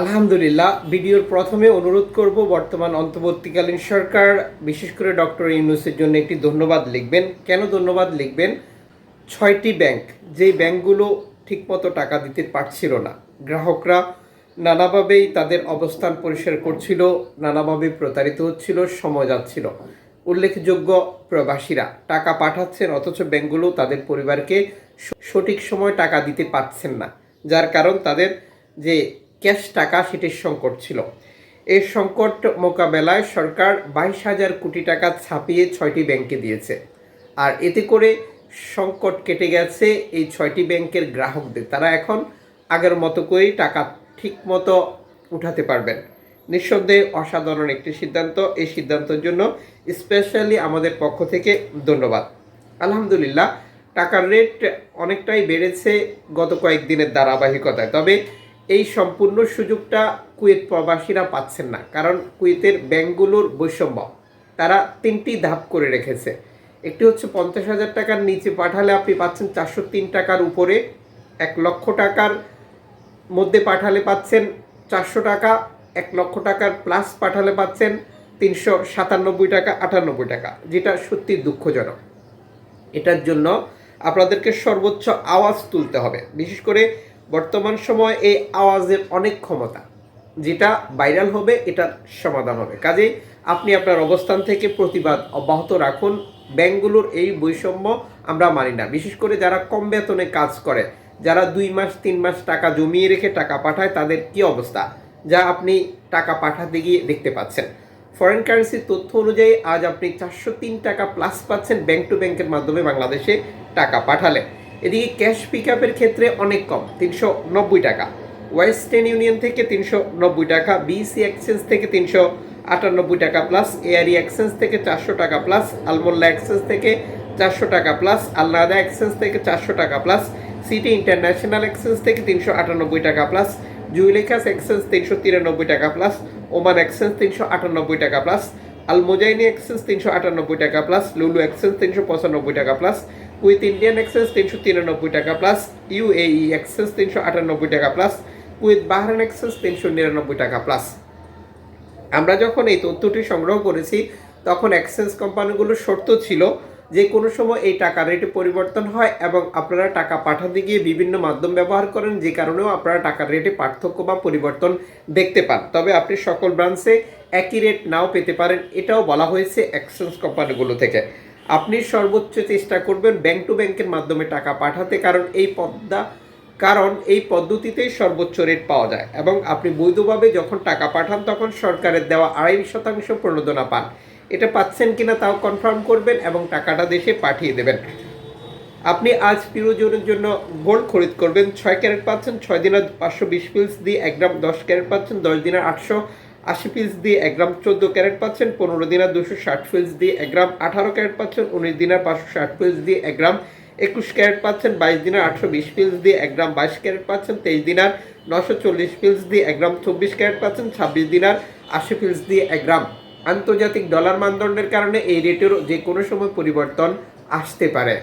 আলহামদুলিল্লাহ, ভিডিওর প্রথমে অনুরোধ করব বর্তমান অন্তর্বর্তীকালীন সরকার, বিশেষ করে ডক্টর ইউনুসের জন্য একটি ধন্যবাদ লিখবেন। কেন ধন্যবাদ লিখবেন? ছয়টি ব্যাংক, যেই ব্যাংকগুলো ঠিকমতো টাকা দিতে পারছিল না। গ্রাহকরা নানাভাবেই তাদের অবস্থান পরিষ্কার করছিল, নানাভাবে প্রতারিত হচ্ছিল, সময় যাচ্ছিল। উল্লেখযোগ্য প্রবাসীরা টাকা পাঠাচ্ছেন, অথচ ব্যাংকগুলো তাদের পরিবারকে সঠিক সময় টাকা দিতে পারছেন না। যার কারণ তাদের যে ক্যাশ টাকা সেটির সংকট ছিল। এই সংকট মোকাবেলায় সরকার বাইশ হাজার কোটি টাকা ছাপিয়ে ছয়টি ব্যাংকে দিয়েছে। আর এতে করে সংকট কেটে গেছে এই ছয়টি ব্যাংকের গ্রাহকদের। তারা এখন আগের মতো করেই টাকা ঠিক মতো উঠাতে পারবেন। নিঃসন্দেহে অসাধারণ একটি সিদ্ধান্ত। এই সিদ্ধান্তের জন্য স্পেশালি আমাদের পক্ষ থেকে ধন্যবাদ। আলহামদুলিল্লাহ, টাকার রেট অনেকটাই বেড়েছে গত কয়েকদিনের ধারাবাহিকতায়। তবে এই সম্পূর্ণ সুযোগটা কুয়েত প্রবাসীরা পাচ্ছেন না। কারণ কুয়েতের ব্যাংকগুলোর বৈষম্য, তারা তিনটি ধাপ করে রেখেছে। একটি হচ্ছে পঞ্চাশ হাজার টাকার নিচে পাঠালে আপনি পাচ্ছেন চারশো তিন টাকার উপরে, এক লক্ষ টাকার মধ্যে পাঠালে পাচ্ছেন চারশো টাকা, এক লক্ষ টাকার প্লাস পাঠালে পাচ্ছেন তিনশো সাতানব্বই টাকা, আটানব্বই টাকা, যেটা সত্যি দুঃখজনক। এটার জন্য আপনাদেরকে সর্বোচ্চ আওয়াজ তুলতে হবে। বিশেষ করে বর্তমান সময় এই আওয়াজের অনেক ক্ষমতা, যেটা ভাইরাল হবে, এটার সমাধান হবে। কাজেই আপনি আপনার অবস্থান থেকে প্রতিবাদ অব্যাহত রাখুন। ব্যাংকগুলোর এই বৈষম্য আমরা মানি না। বিশেষ করে যারা কম বেতনে কাজ করে, যারা দুই মাস, তিন মাস টাকা জমিয়ে রেখে টাকা পাঠায়, তাদের কি অবস্থা? যা আপনি টাকা পাঠাতে গিয়ে দেখতে পাচ্ছেন। ফরেন কারেন্সির তথ্য অনুযায়ী আজ আপনি চারশো তিন টাকা প্লাস পাচ্ছেন ব্যাংক টু ব্যাংকের মাধ্যমে বাংলাদেশে টাকা পাঠালে। এদিকে ক্যাশ পিক আপের ক্ষেত্রে অনেক কম, তিনশো নব্বই টাকা। ওয়েস্টার্ন ইউনিয়ন থেকে তিনশো নব্বই টাকা, বিসি এক্সচেঞ্জ থেকে তিনশো আটানব্বই টাকা প্লাস এআরই এক্সচেঞ্জ থেকে চারশো টাকা প্লাস, আলমোল্লা এক্সচেঞ্জ থেকে চারশো টাকা প্লাস, আলনাদা এক্সচেঞ্জ থেকে চারশো টাকা প্লাস, সিটি ইন্টারন্যাশনাল এক্সচেঞ্জ থেকে তিনশো আটানব্বই টাকা প্লাস, জুইলেখাস এক্সচেঞ্জ তিনশো তিরানব্বই টাকা প্লাস, ওমান এক্সচেঞ্জ তিনশো আটানব্বই টাকা প্লাস, আলমোজাইনি এক্সচেঞ্জ তিনশো আটানব্বই টাকা প্লাস, লুলু এক্সচেঞ্জ তিনশো পঁচানব্বই টাকা প্লাস উইথ ইন্ডিয়ান এক্সচেঞ্জ তিনশো তিরানব্বই টাকা প্লাস ইউএই এক্সচেঞ্জ তিনশো আটানব্বই টাকা প্লাস উইথ বাহরান এক্সচেঞ্জ তিনশো নিরানব্বই টাকা প্লাস আমরা যখন এই তথ্যটি সংগ্রহ করেছি, তখন এক্সচেঞ্জ কোম্পানিগুলোর শর্ত ছিল যে কোনো সময় এই টাকা রেটে পরিবর্তন হয় এবং আপনারা টাকা পাঠাতে গিয়ে বিভিন্ন মাধ্যম ব্যবহার করেন, যে কারণেও আপনারা টাকার রেটে পার্থক্য বা পরিবর্তন দেখতে পান। তবে আপনি সকল ব্রাঞ্চে একই রেট নাও পেতে পারেন, এটাও বলা হয়েছে এক্সচেঞ্জ কোম্পানিগুলো থেকে। আপনি সর্বোচ্চ চেষ্টা করবেন ব্যাংক টু ব্যাংকের মাধ্যমে টাকা পাঠাতে, কারণ এই পদ্মা, কারণ এই পদ্ধতিতেই সর্বোচ্চ রেট পাওয়া যায়। এবং আপনি বৈধভাবে যখন টাকা পাঠান, তখন সরকারের দেওয়া আড়াই শতাংশ প্রণোদনা পান। এটা পাচ্ছেন কিনা তাও কনফার্ম করবেন এবং টাকাটা দেশে পাঠিয়ে দেবেন। আপনি আজ প্রিয়জনের জন্য গোল্ড খরিদ করবেন। ছয় ক্যারেট পাচ্ছেন, ছয় দিনের পাঁচশো বিশ পিলস দিয়ে এক গ্রাম দশ ক্যারেট পাচ্ছেন, দশ দিনের আটশো আশি পিস দিয়ে এক গ্রাম চোদ্দ ক্যারেট পাচ্ছেন, পনেরো দিনের দুশো ষাট পিস দিয়ে এক গ্রাম আঠারো ক্যারেট পাচ্ছেন, উনিশ দিনের পাঁচশো ষাট পিস দিয়ে এক গ্রাম একুশ ক্যারেট পাচ্ছেন, বাইশ দিনের আটশো বিশ পিস দিয়ে এক গ্রাম বাইশ ক্যারেট পাচ্ছেন, তেইশ দিনার নশো চল্লিশ পিস দিয়ে এক গ্রাম চব্বিশ ক্যারেট পাচ্ছেন, ছাব্বিশ দিনার আশি পিস দিয়ে এক গ্রাম। আন্তর্জাতিক ডলার মানদণ্ডের কারণে এই রেটেরও যে কোনো সময় পরিবর্তন আসতে পারে।